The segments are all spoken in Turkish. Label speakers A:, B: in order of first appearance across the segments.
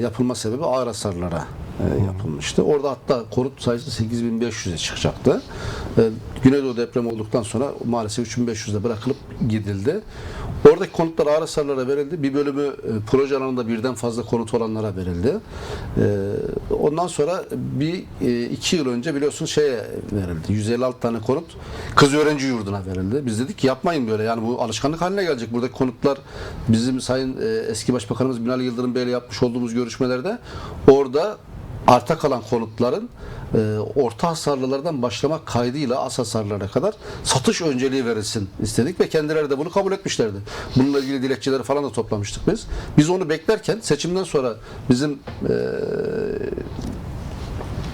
A: Yapılma sebebi ağır hasarlara e, yapılmıştı. Orada hatta konut sayısı 8500'e çıkacaktı. E, Güneydoğu depremi olduktan sonra maalesef 3500'de bırakılıp gidildi. Oradaki konutlar ağır hasarlara verildi. Bir bölümü e, proje alanında birden fazla konut olanlara verildi. E, ondan sonra bir e, iki yıl önce biliyorsun şeye verildi. 156 tane konut kız öğrenci yurduna verildi. Biz dedik ki yapmayın böyle. Yani bu alışkanlık haline gelecek. Buradaki konutlar bizim Sayın e, eski Başbakanımız Binali Yıldırım Bey'le yapmış olduğumuz görüşmelerde orada arta kalan konutların e, orta hasarlılardan başlamak kaydıyla az hasarlara kadar satış önceliği verilsin istedik ve kendileri de bunu kabul etmişlerdi. Bununla ilgili dilekçeleri falan da toplamıştık biz. Biz onu beklerken seçimden sonra bizim e,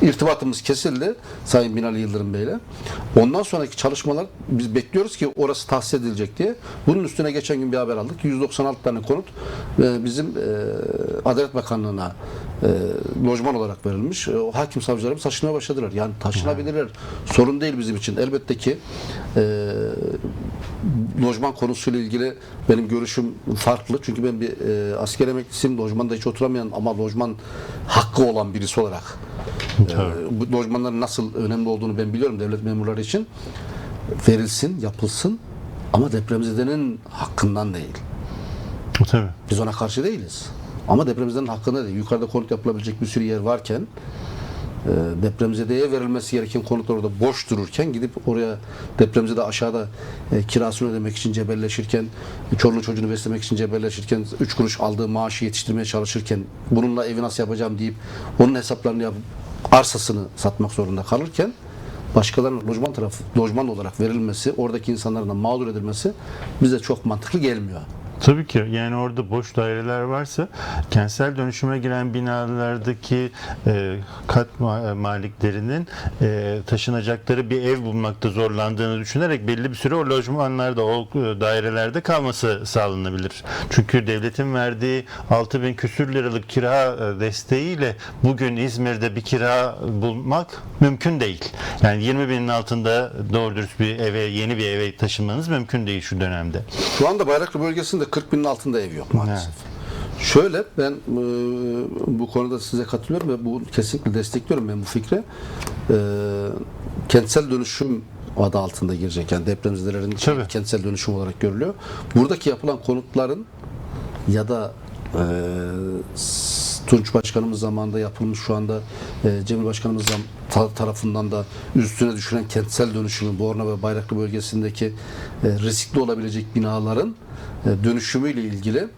A: irtibatımız kesildi Sayın Binali Yıldırım Bey'le. Ondan sonraki çalışmalar biz bekliyoruz ki orası tahsis edilecek diye. Bunun üstüne geçen gün bir haber aldık. 196 tane konut e, bizim e, Adalet Bakanlığı'na e, lojman olarak verilmiş. E, o hakim savcılarımız taşınmaya başladılar. Yani taşınabilirler. Sorun değil bizim için. Elbette ki e, lojman konusuyla ilgili benim görüşüm farklı. Çünkü ben bir e, asker emeklisiyim. Lojmanda hiç oturamayan ama lojman hakkı olan birisi olarak e, bu lojmanların nasıl önemli olduğunu ben biliyorum devlet memurları için. Verilsin, yapılsın ama depremzedenin hakkından değil.
B: Tabii.
A: Biz ona karşı değiliz. Ama depremzedenin hakkında değil. Yukarıda konut yapılabilecek bir sürü yer varken e, depremzedeye verilmesi gereken konutlar orada boş dururken gidip oraya depremzede aşağıda e, kirasını ödemek için cebelleşirken, çoluğunu çocuğunu beslemek için cebelleşirken, 3 kuruş aldığı maaşı yetiştirmeye çalışırken bununla evi nasıl yapacağım deyip onun hesaplarını yapıp arsasını satmak zorunda kalırken başkalarının lojman tarafı lojman olarak verilmesi, oradaki insanların da mağdur edilmesi bize çok mantıklı gelmiyor.
B: Tabii ki yani orada boş daireler varsa kentsel dönüşüme giren binalardaki e, kat ma- maliklerinin e, taşınacakları bir ev bulmakta zorlandığını düşünerek belli bir süre o lojmanlarda, o e, dairelerde kalması sağlanabilir. Çünkü devletin verdiği 6 bin küsür liralık kira e, desteğiyle bugün İzmir'de bir kira bulmak mümkün değil. Yani 20 binin altında doğru dürüst bir eve, yeni bir eve taşınmanız mümkün değil şu dönemde.
A: Şu anda Bayraklı bölgesinde 40 binin altında ev yok maalesef. Şöyle ben e, bu konuda size katılıyorum ve bu kesinlikle destekliyorum ben bu fikri. E, kentsel dönüşüm adı altında girecek. Yani depremzedelerin
B: Tabii.
A: kentsel dönüşüm olarak görülüyor. Buradaki yapılan konutların ya da e, Tunç Başkanımız zamanında yapılmış şu anda e, Cemil Başkanımız tarafından da üstüne düşülen kentsel dönüşümün Borna ve Bayraklı bölgesindeki e, riskli olabilecek binaların e, dönüşümüyle ilgili